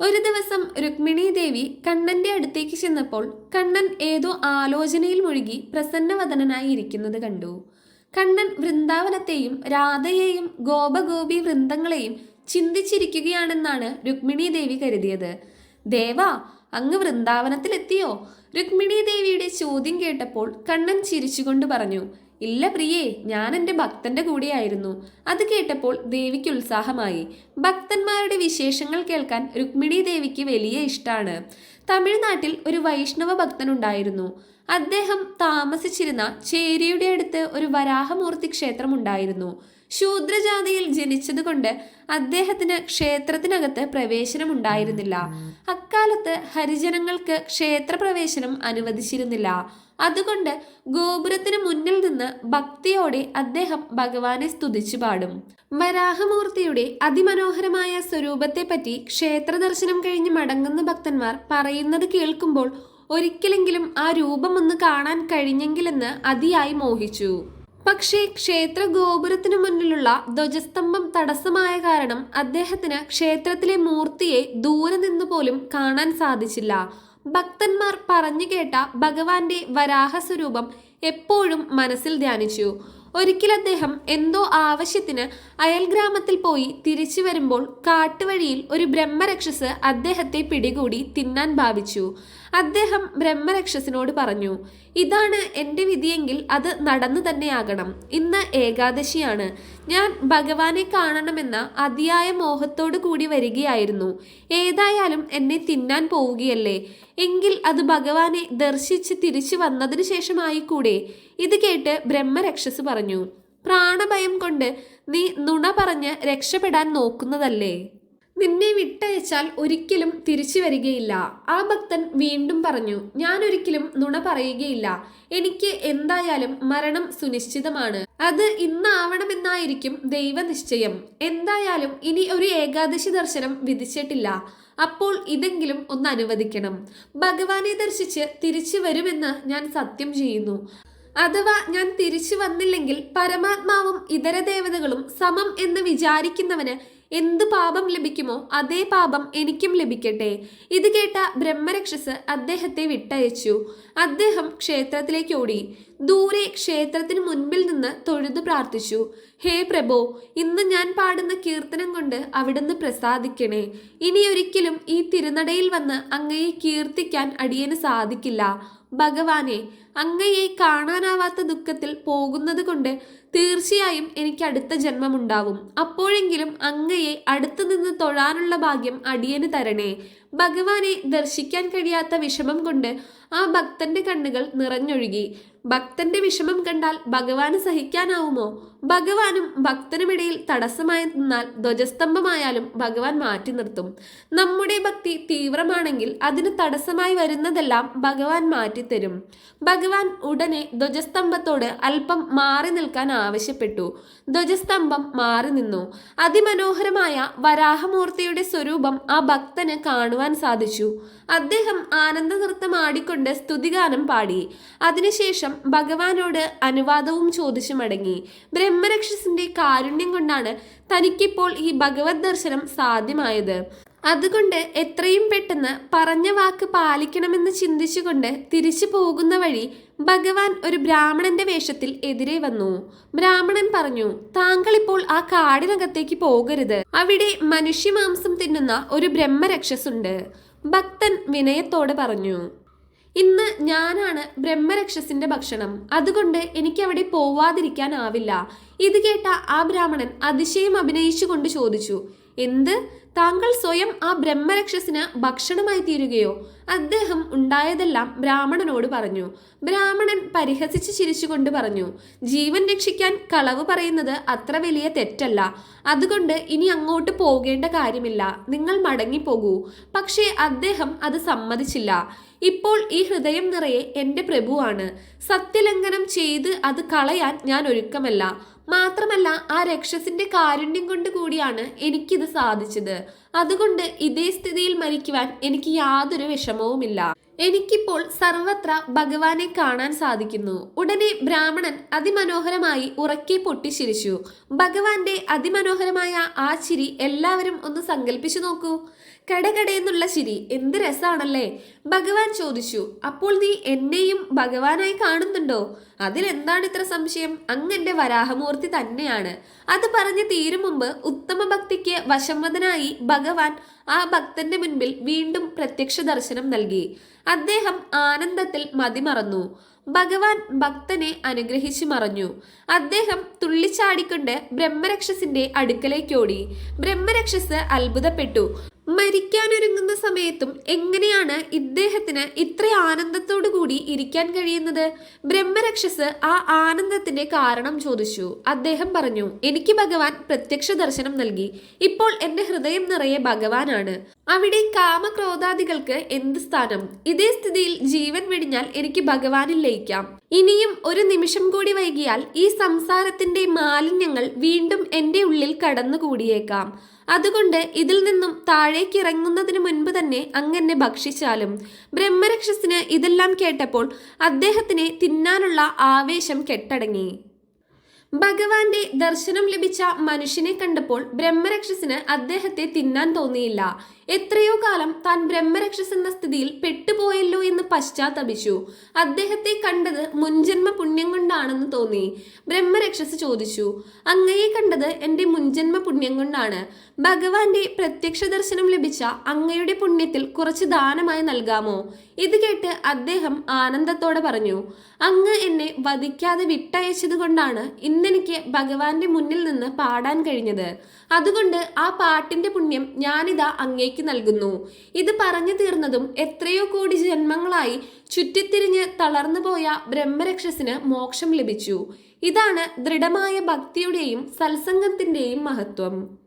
ഒരു ദിവസം രുക്മിണി ദേവി കണ്ണന്റെ അടുത്തേക്ക് ചെന്നപ്പോൾ കണ്ണൻ ഏതോ ആലോചനയിൽ മുഴുകി പ്രസന്നവദനായി ഇരിക്കുന്നത് കണ്ടു. കണ്ണൻ വൃന്ദാവനത്തെയും രാധയെയും ഗോപഗോപി വൃന്ദങ്ങളെയും ചിന്തിച്ചിരിക്കുകയാണെന്നാണ് രുക്മിണി ദേവി കരുതിയത്. ദേവ അങ്ങ് വൃന്ദാവനത്തിലെത്തിയോ? രുക്മിണി ദേവിയുടെ ചോദ്യം കേട്ടപ്പോൾ കണ്ണൻ ചിരിച്ചുകൊണ്ട് പറഞ്ഞു ഇല്ല പ്രിയേ ഞാൻ എന്റെ ഭക്തന്റെ കൂടെയായിരുന്നു. അത് കേട്ടപ്പോൾ ദേവിക്ക് ഉത്സാഹമായി. ഭക്തന്മാരുടെ വിശേഷങ്ങൾ കേൾക്കാൻ രുക്മിണി ദേവിക്ക് വലിയ ഇഷ്ടമാണ് തമിഴ്നാട്ടിൽ ഒരു വൈഷ്ണവ ഭക്തനുണ്ടായിരുന്നു. അദ്ദേഹം താമസിച്ചിരുന്ന ചേരിയുടെ അടുത്ത് ഒരു വരാഹമൂർത്തി ക്ഷേത്രം ഉണ്ടായിരുന്നു ശൂദ്രജാതിയിൽ ജനിച്ചതുകൊണ്ട് അദ്ദേഹത്തിന് ക്ഷേത്രത്തിനകത്ത് പ്രവേശനം ഉണ്ടായിരുന്നില്ല അക്കാലത്ത് ഹരിജനങ്ങൾക്ക് ക്ഷേത്രപ്രവേശനം അനുവദിച്ചിരുന്നില്ല. അതുകൊണ്ട് ഗോപുരത്തിന് മുന്നിൽ നിന്ന് ഭക്തിയോടെ അദ്ദേഹം ഭഗവാനെ സ്തുതിച്ചു പാടും. വരാഹമൂർത്തിയുടെ അതിമനോഹരമായ സ്വരൂപത്തെപ്പറ്റി ക്ഷേത്ര ദർശനം കഴിഞ്ഞ് മടങ്ങുന്ന ഭക്തന്മാർ പറയുന്നത് കേൾക്കുമ്പോൾ ഒരിക്കലെങ്കിലും ആ രൂപം ഒന്ന് കാണാൻ കഴിഞ്ഞെങ്കിലെന്ന് അതിയായി മോഹിച്ചു. പക്ഷേ ക്ഷേത്ര ഗോപുരത്തിനു മുന്നിലുള്ള ധ്വജസ്തംഭം തടസ്സമായ കാരണം അദ്ദേഹത്തിന് ക്ഷേത്രത്തിലെ മൂർത്തിയെ ദൂരെ നിന്ന് പോലും കാണാൻ സാധിച്ചില്ല. ഭക്തന്മാർ പറഞ്ഞു കേട്ട ഭഗവാന്റെ വരാഹ സ്വരൂപം എപ്പോഴും മനസ്സിൽ ധ്യാനിച്ചു. ഒരിക്കൽ അദ്ദേഹം എന്തോ ആവശ്യത്തിന് അയൽഗ്രാമത്തിൽ പോയി തിരിച്ചു വരുമ്പോൾ കാട്ടുവഴിയിൽ ഒരു ബ്രഹ്മരക്ഷസ് അദ്ദേഹത്തെ പിടികൂടി തിന്നാൻ ഭാവിച്ചു. അദ്ദേഹം ബ്രഹ്മരക്ഷസിനോട് പറഞ്ഞു ഇതാണ് എന്റെ വിധിയെങ്കിൽ അത് നടന്നു തന്നെയാകണം. ഇന്ന് ഏകാദശിയാണ്. ഞാൻ ഭഗവാനെ കാണണമെന്ന അതിയായ മോഹത്തോടു കൂടി വരികയായിരുന്നു. ഏതായാലും എന്നെ തിന്നാൻ പോവുകയല്ലേ? എങ്കിൽ അത് ഭഗവാനെ ദർശിച്ച് തിരിച്ചു വന്നതിനു ശേഷമായി കൂടെ ഇത് കേട്ട് ബ്രഹ്മരക്ഷസ് പറഞ്ഞു. പ്രാണഭയം കൊണ്ട് നീ നുണ പറഞ്ഞ് രക്ഷപ്പെടാൻ നോക്കുന്നതല്ലേ? നിന്നെ വിട്ടയച്ചാൽ ഒരിക്കലും തിരിച്ചു വരികയില്ല. ആ ഭക്തൻ വീണ്ടും പറഞ്ഞു ഞാൻ ഒരിക്കലും നുണ പറയുകയില്ല. എനിക്ക് എന്തായാലും മരണം സുനിശ്ചിതമാണ്. അത് ഇന്നാവണമെന്നായിരിക്കും ദൈവനിശ്ചയം. എന്തായാലും ഇനി ഒരു ഏകാദശി ദർശനം വിധിച്ചിട്ടില്ല. അപ്പോൾ ഇതെങ്കിലും ഒന്ന് അനുവദിക്കണം. ഭഗവാനെ ദർശിച്ച് തിരിച്ചു വരുമെന്ന് ഞാൻ സത്യം ചെയ്യുന്നു. അഥവാ ഞാൻ തിരിച്ചു വന്നില്ലെങ്കിൽ പരമാത്മാവും ഇതര ദേവതകളും സമം എന്ന് വിചാരിക്കുന്നവന് എന്ത് പാപം ലഭിക്കുമോ അതേ പാപം എനിക്കും ലഭിക്കട്ടെ. ഇത് കേട്ട ബ്രഹ്മരക്ഷസ് അദ്ദേഹത്തെ വിട്ടയച്ചു. അദ്ദേഹം ക്ഷേത്രത്തിലേക്ക് ഓടി. ദൂരെ ക്ഷേത്രത്തിന് മുൻപിൽ നിന്ന് തൊഴുതു പ്രാർത്ഥിച്ചു. ഹേ പ്രഭോ ഇന്ന് ഞാൻ പാടുന്ന കീർത്തനം കൊണ്ട് അവിടുന്ന് പ്രസാദിക്കണേ. ഇനിയൊരിക്കലും ഈ തിരുനടയിൽ വന്ന് അങ്ങയെ കീർത്തിക്കാൻ അടിയന് സാധിക്കില്ല. ഭഗവാനെ അങ്ങയെ കാണാനാവാത്ത ദുഃഖത്തിൽ പോകുന്നത് കൊണ്ട് തീർച്ചയായും എനിക്ക് അടുത്ത ജന്മമുണ്ടാവും. അപ്പോഴെങ്കിലും അങ്ങയെ അടുത്തു നിന്ന് തൊഴാനുള്ള ഭാഗ്യം അടിയന് തരണേ. ഭഗവാനെ ദർശിക്കാൻ കഴിയാത്ത വിഷമം കൊണ്ട് ആ ഭക്തന്റെ കണ്ണുകൾ നിറഞ്ഞൊഴുകി. ഭക്തന്റെ വിഷമം കണ്ടാൽ ഭഗവാന് സഹിക്കാനാവുമോ? ഭഗവാനും ഭക്തനുമിടയിൽ തടസ്സമായി നിന്നാൽ ധ്വജസ്തംഭമായാലും ഭഗവാൻ മാറ്റി നിർത്തും. നമ്മുടെ ഭക്തി തീവ്രമാണെങ്കിൽ അതിന് തടസ്സമായി വരുന്നതെല്ലാം ഭഗവാൻ മാറ്റിത്തരും. ഭഗവാൻ ഉടനെ ധ്വജസ്തംഭത്തോട് അല്പം മാറി നിൽക്കാൻ ആവശ്യപ്പെട്ടു. ധ്വജസ്തംഭം മാറി നിന്നു. അതിമനോഹരമായ വരാഹമൂർത്തിയുടെ സ്വരൂപം ആ ഭക്തന് കാണുവാൻ സാധിച്ചു. അദ്ദേഹം ആനന്ദ നൃത്തം ആടിക്കൊണ്ട് സ്തുതിഗാനം പാടി. അതിനുശേഷം ഭഗവാനോട് അനുവാദവും ചോദിച്ചു മടങ്ങി. ബ്രഹ്മരക്ഷസിന്റെ കാരുണ്യം കൊണ്ടാണ് തനിക്കിപ്പോൾ ഈ ഭഗവത് ദർശനം സാധ്യമായത്. അതുകൊണ്ട് എത്രയും പെട്ടെന്ന് പറഞ്ഞ വാക്ക് പാലിക്കണമെന്ന് ചിന്തിച്ചുകൊണ്ട് തിരിച്ചു പോകുന്ന വഴി ഭഗവാൻ ഒരു ബ്രാഹ്മണന്റെ വേഷത്തിൽ എതിരെ വന്നു. ബ്രാഹ്മണൻ പറഞ്ഞു താങ്കൾ ഇപ്പോൾ ആ കാടിനകത്തേക്ക് പോകരുത്. അവിടെ മനുഷ്യമാംസം തിന്നുന്ന ഒരു ബ്രഹ്മരക്ഷസുണ്ട്. ഭക്തൻ വിനയത്തോടെ പറഞ്ഞു ഇന്ന് ഞാനാണ് ബ്രഹ്മരക്ഷസിന്റെ ഭക്ഷണം. അതുകൊണ്ട് എനിക്ക് അവിടെ പോവാതിരിക്കാനാവില്ല ഇത് കേട്ട ആ ബ്രാഹ്മണൻ അതിശയം അഭിനയിച്ചുകൊണ്ട് ചോദിച്ചു എന്ത്? താങ്കൾ സ്വയം ആ ബ്രഹ്മരക്ഷസിന് ഭക്ഷണമായി തീരുകയോ? അദ്ദേഹം ഉണ്ടായതെല്ലാം ബ്രാഹ്മണനോട് പറഞ്ഞു. ബ്രാഹ്മണൻ പരിഹസിച്ച് ചിരിച്ചുകൊണ്ട് പറഞ്ഞു ജീവൻ രക്ഷിക്കാൻ കളവ് പറയുന്നത് അത്ര വലിയ തെറ്റല്ല. അതുകൊണ്ട് ഇനി അങ്ങോട്ട് പോകേണ്ട കാര്യമില്ല. നിങ്ങൾ മടങ്ങിപ്പോകൂ. പക്ഷേ അദ്ദേഹം അത് സമ്മതിച്ചില്ല. ഇപ്പോൾ ഈ ഹൃദയം നിറയെ എന്റെ പ്രഭുവാണ്. സത്യലംഘനം ചെയ്ത് അത് കളയാൻ ഞാൻ ഒരുക്കമല്ല. മാത്രമല്ല ആ രക്ഷസിന്റെ കാരുണ്യം കൊണ്ട് കൂടിയാണ് എനിക്കിത് സാധിച്ചത്. അതുകൊണ്ട് ഇതേ സ്ഥിതിയിൽ മരിക്കുവാൻ എനിക്ക് യാതൊരു വിഷമവുമില്ല. എനിക്കിപ്പോൾ സർവത്ര ഭഗവാനെ കാണാൻ സാധിക്കുന്നു. ഉടനെ ബ്രാഹ്മണൻ അതിമനോഹരമായി ഉറക്കെ പൊട്ടിച്ചിരിച്ചു. ഭഗവാന്റെ അതിമനോഹരമായ ആ ചിരി എല്ലാവരും ഒന്ന് സങ്കല്പിച്ചു നോക്കൂ. കടകടയെന്നുള്ള ചിരി. എന്ത് രസാണല്ലേ? ഭഗവാൻ ചോദിച്ചു. അപ്പോൾ നീ എന്നെയും ഭഗവാനായി കാണുന്നുണ്ടോ? അതിലെന്താണ് ഇത്ര സംശയം? അങ്ങന്റെ വരാഹമൂർത്തി തന്നെയാണ്. അത് പറഞ്ഞ് തീരും മുമ്പ് ഉത്തമ ഭക്തിക്ക് വശംവദനായി ഭഗവാൻ ആ ഭക്തന്റെ മുൻപിൽ വീണ്ടും പ്രത്യക്ഷ ദർശനം നൽകി. അദ്ദേഹം ആനന്ദത്തിൽ മതിമറന്നു. ഭഗവാൻ ഭക്തനെ അനുഗ്രഹിച്ചു മറഞ്ഞു. അദ്ദേഹം തുള്ളിച്ചാടിക്കൊണ്ട് ബ്രഹ്മരക്ഷസിന്റെ അടുക്കലേക്കോടി. ബ്രഹ്മരക്ഷസ് അത്ഭുതപ്പെട്ടു. മരിക്കാനൊരുങ്ങുന്ന സമയത്തും എങ്ങനെയാണ് ഇദ്ദേഹത്തിന് ഇത്ര ആനന്ദത്തോടു കൂടി ഇരിക്കാൻ കഴിയുന്നത്? ബ്രഹ്മരക്ഷസ് ആ ആനന്ദത്തിന്റെ കാരണം ചോദിച്ചു. അദ്ദേഹം പറഞ്ഞു എനിക്ക് ഭഗവാൻ പ്രത്യക്ഷ ദർശനം നൽകി. ഇപ്പോൾ എന്റെ ഹൃദയം നിറയെ ഭഗവാനാണ്. അവിടെ കാമക്രോധാദികൾക്ക് എന്ത് സ്ഥാനം? ഇതേ സ്ഥിതിയിൽ ജീവൻ വെടിഞ്ഞാൽ എനിക്ക് ഭഗവാനിൽ ലയിക്കാം. ഇനിയും ഒരു നിമിഷം കൂടി വൈകിയാൽ ഈ സംസാരത്തിന്റെ മാലിന്യങ്ങൾ വീണ്ടും എന്റെ ഉള്ളിൽ കടന്നുകൂടിയേക്കാം. അതുകൊണ്ട് ഇതിൽ നിന്നും താഴേക്ക് ഇറങ്ങുന്നതിന് മുൻപ് തന്നെ അങ്ങനെ ഭക്ഷിച്ചാലും. ബ്രഹ്മരക്ഷസിന് ഇതെല്ലാം കേട്ടപ്പോൾ അദ്ദേഹത്തിന് തിന്നാനുള്ള ആവേശം കെട്ടടങ്ങി. ഭഗവാന്റെ ദർശനം ലഭിച്ച മനുഷ്യനെ കണ്ടപ്പോൾ ബ്രഹ്മരക്ഷസിന് അദ്ദേഹത്തെ തിന്നാൻ തോന്നിയില്ല. എത്രയോ കാലം താൻ ബ്രഹ്മരക്ഷസ് എന്ന സ്ഥിതിയിൽ പെട്ടുപോയല്ലോ എന്ന് പശ്ചാത്തപിച്ചു. അദ്ദേഹത്തെ കണ്ടത് മുൻജന്മ പുണ്യം കൊണ്ടാണെന്ന് തോന്നി. ബ്രഹ്മരക്ഷസ് ചോദിച്ചു അങ്ങയെ കണ്ടത് എന്റെ മുൻജന്മ പുണ്യം കൊണ്ടാണ്. ഭഗവാന്റെ പ്രത്യക്ഷ ദർശനം ലഭിച്ച അങ്ങയുടെ പുണ്യത്തിൽ കുറച്ച് ദാനമായി നൽകാമോ? ഇത് കേട്ട് അദ്ദേഹം ആനന്ദത്തോടെ പറഞ്ഞു അങ്ങ് എന്നെ വധിക്കാതെ വിട്ടയച്ചത് കൊണ്ടാണ് ഇന്നെനിക്ക് ഭഗവാന്റെ മുന്നിൽ നിന്ന് പാടാൻ കഴിഞ്ഞത്. അതുകൊണ്ട് ആ പാട്ടിന്റെ പുണ്യം ഞാനിതാ അങ്ങേക്ക് നൽകുന്നു. ഇത് പറഞ്ഞു തീർന്നതും എത്രയോ കോടി ജന്മങ്ങളായി ചുറ്റിത്തിരിഞ്ഞ് തളർന്നു പോയ ബ്രഹ്മരക്ഷസിന് മോക്ഷം ലഭിച്ചു. ഇതാണ് ദൃഢമായ ഭക്തിയുടെയും സത്സംഗത്തിന്റെയും മഹത്വം.